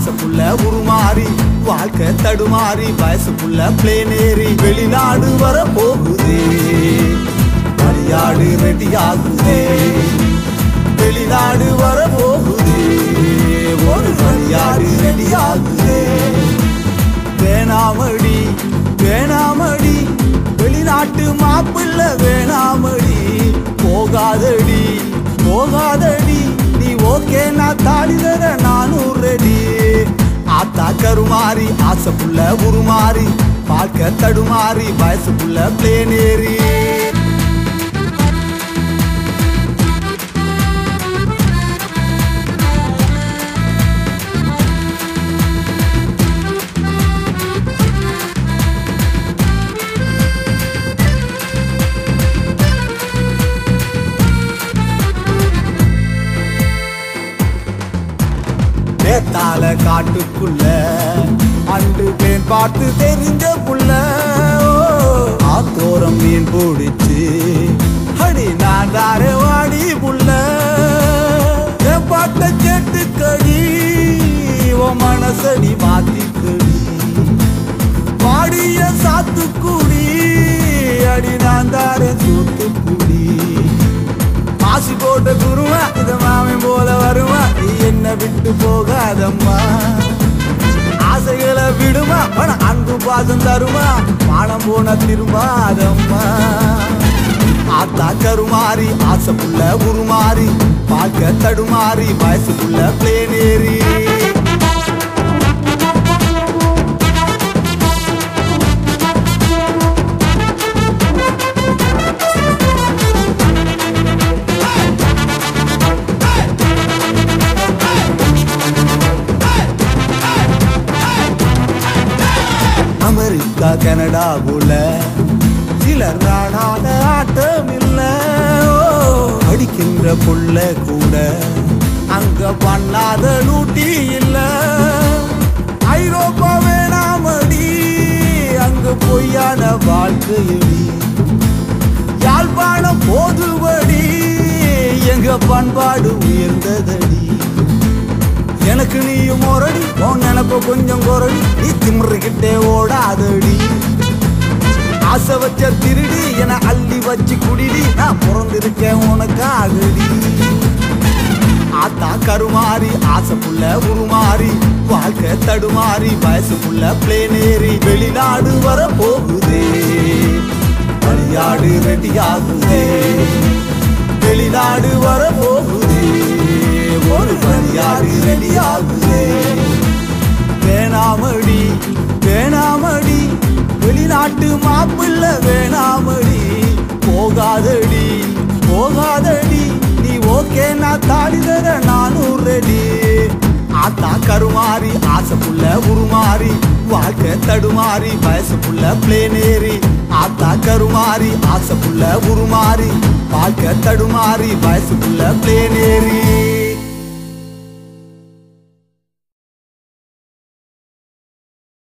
ஆசைக்குள்ள உருமாறி வாழ்க்கை தடுமாறி வயசுக்குள்ள பிளேன் ஏறி வெளிநாடு வர போகுதே மரியாடு ரெடி ஆகுதே. வெளிநாடு வர போகுதே ஒரு மரியாடு ரெடி ஆகுதே. வேணாமடி வேணாமடி. வெளிநாட்டு மாப்பிள்ள வேணாமடி. போகாதடி போகாதடி. ஓகே நான் தாடி தர நானும் ரெடி ஆத்தா கருமாறி ஆசைப்புள்ள உருமாறி பார்க்க தடுமாறி வயசுக்குள்ள பிளேன் ஏறி. நேத்தால காட்டுக்குள்ள அண்டு பேன் பார்த்து தெரிஞ்ச புள்ள. ஆத்தோரம் மீன் பிடிச்சு அடி நான் தாரே வாடி புள்ள. என் பாட்ட கேட்டுக்கடி உன் மனசடி மாத்திக்கடி பாடிய சாத்துக்குடி அடி நான் தாரே தூத்துக்குடி ஆசி போட்ட குருவா இத மாமன் போல என்ன விட்டு போகாதம்மா. ஆசைகளை விடுமா பண அன்பு பாசம் தருமா பானம் போன திரும்பாதம்மா ஆத்தா கருமாறி ஆசைப்புள்ள உருமாறி பார்க்க தடுமாறி வயசுக்குள்ள பிளேன் ஏறி. அமெரிக்கா கனடா போல. சிலர் நாடாத ஆட்டம் இல்ல அடிக்கின்ற புள்ள கூட. அங்க பண்ணாத லூட்டி இல்ல. ஐரோப்பா வேணாமடி அங்க பொய்யான வாழ்க்கை உன் கொஞ்சம் குரடி நீ திமிருகிட்டே ஓடாதடி. ஆசை வச்ச திருடி என அள்ளி வச்சு குடிடி நான் பிறந்திருக்கேன் உனக்காகடி. ஆத்தா கருமாறி ஆசைப்புள்ள உருமாறி வாழ்க்கை தடுமாறி வயசுக்குள்ள பிளேன் ஏறி வெளிநாடு வர போகுதே. விளையாடு ரெடியாகுதே ஆகுதே. வெளிநாடு வர போகுதே. ஒரு விளையாடு ரெடியாகுதே ஆகுதே. வேணாமடி வேணாமடி. வெளிநாட்டு மாப்பிள்ள வேணாமடி. போகாதடி போகாதடி. நீ ஓகே நான் தாடி தர நானூறு ரெடி. ஆத்தா கருமாறி ஆசைக்குள்ள உருமாறி. வாழ்க்கை தடுமாறி வயசுக்குள்ள பிளேன் ஏறி. ஆத்தா கருமாறி ஆசைக்குள்ள உருமாறி. வாழ்க்கை தடுமாறி வயசுக்குள்ள பிளேன் ஏறி.